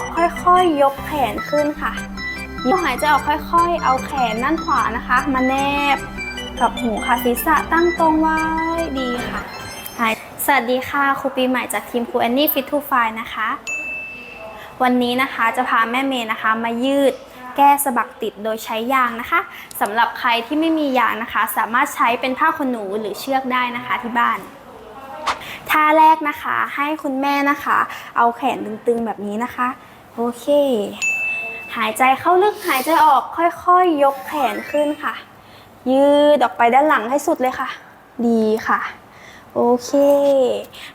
อกค่อยๆ ยกแขนขึ้นค่ะหายใจออกค่อยๆ เอาแขนด้านขวานะคะ มาแนบกับหูค่ะศีรษะตั้งตรงไว้ดีค่ะสวัสดีค่ะครูปีใหม่จากทีมครูแอนนี่ฟิตทูไฟนะคะ วันนี้นะคะจะพาแม่เมย์นะคะมายืดแก้สะบักติดโดยใช้ยางนะคะสำหรับใครที่ไม่มียางนะคะ สามารถใช้เป็นผ้าขนหนูหรือเชือกได้นะคะที่บ้านท่าแรกนะคะให้คุณแม่นะคะ เอาแขนตึงๆแบบนี้นะคะ โอเค หายใจเข้าลึกหายใจออกค่อยๆ ยกแขนขึ้นค่ะ ยืดออกไปด้านหลังให้สุดเลยค่ะ ดีค่ะ โอเค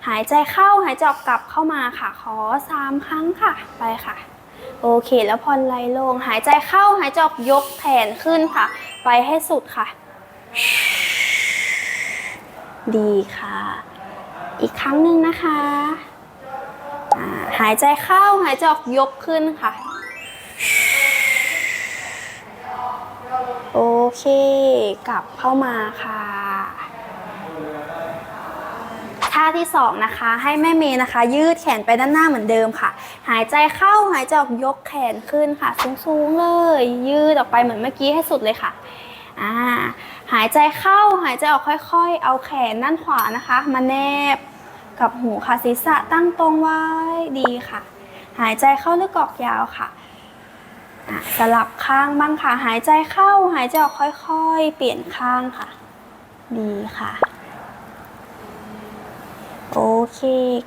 หายใจเข้าหายใจออกกลับเข้ามาค่ะ ขอสามครั้งค่ะ ไปค่ะ โอเค แล้วพอนไหลลง หายใจเข้าหายใจออกยกแขนขึ้นค่ะ ไปให้สุดค่ะ ดีค่ะ อีกครั้งหนึ่งนะคะ หายใจเข้าหายใจออกยกขึ้นค่ะ โอเค กลับเข้ามาค่ะท่าที่สองนะคะ ให้แม่เมย์นะคะ ยืดแขนไปด้านหน้าเหมือนเดิมค่ะ หายใจเข้าหายใจออกยกแขนขึ้นค่ะ สูงๆเลย ยืดออกไปเหมือนเมื่อกี้ให้สุดเลยค่ะอ่าหายใจเข้าหายใจออกค่อย ๆ เอาแขนด้านขวานะคะ มาแนบ กับหูค่ะศีรษะตั้งตรงไว้ดีค่ะ หายใจเข้าลึกออกยาวค่ะอะ สลับข้างบ้างค่ะ หายใจเข้าหายใจออกค่อยๆ เปลี่ยนข้างค่ะ ดีค่ะ โอเค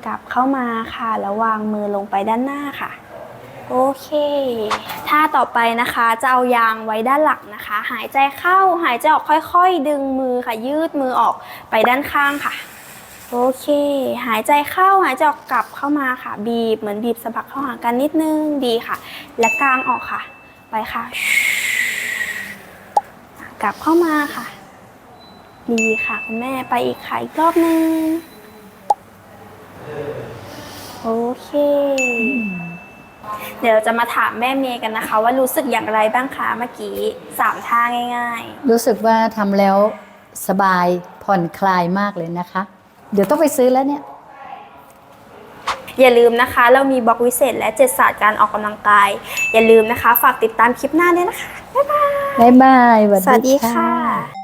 กลับเข้ามาค่ะแล้ววางมือลงไปด้านหน้าค่ะโอเคท่าต่อไปนะคะจะเอายางไว้ด้านหลังนะคะ หายใจเข้าหายใจออกค่อยๆ ดึงมือค่ะ ยืดมือออกไปด้านข้างค่ะ โอเค หายใจเข้าหายใจออกกลับเข้ามาค่ะ บีบเหมือนบีบสะบักเข้าหากันนิดนึงดีค่ะ และกลางออกค่ะ ไปค่ะ กลับเข้ามาค่ะ ดีค่ะคุณแม่ไปอีกค่ะอีกรอบนึงโอเคเดี๋ยวเราจะมาถามแม่เมย์กันนะคะ ว่ารู้สึกอย่างไรบ้างคะเมื่อกี้สามท่าง่ายรู้สึกว่าทำแล้วสบายผ่อนคลายมากเลยนะคะ เดี๋ยวต้องไปซื้อแล้วเนี่ยๆอย่าลืมนะคะ เรามีบล็อกวิเศษ และเจ็ดศาสตร์การออกกำลังกาย อย่าลืมนะคะ ฝากติดตามคลิปหน้าด้วยนะคะ บ๊ายบาย บ๊ายบายสวัสดีค่ะ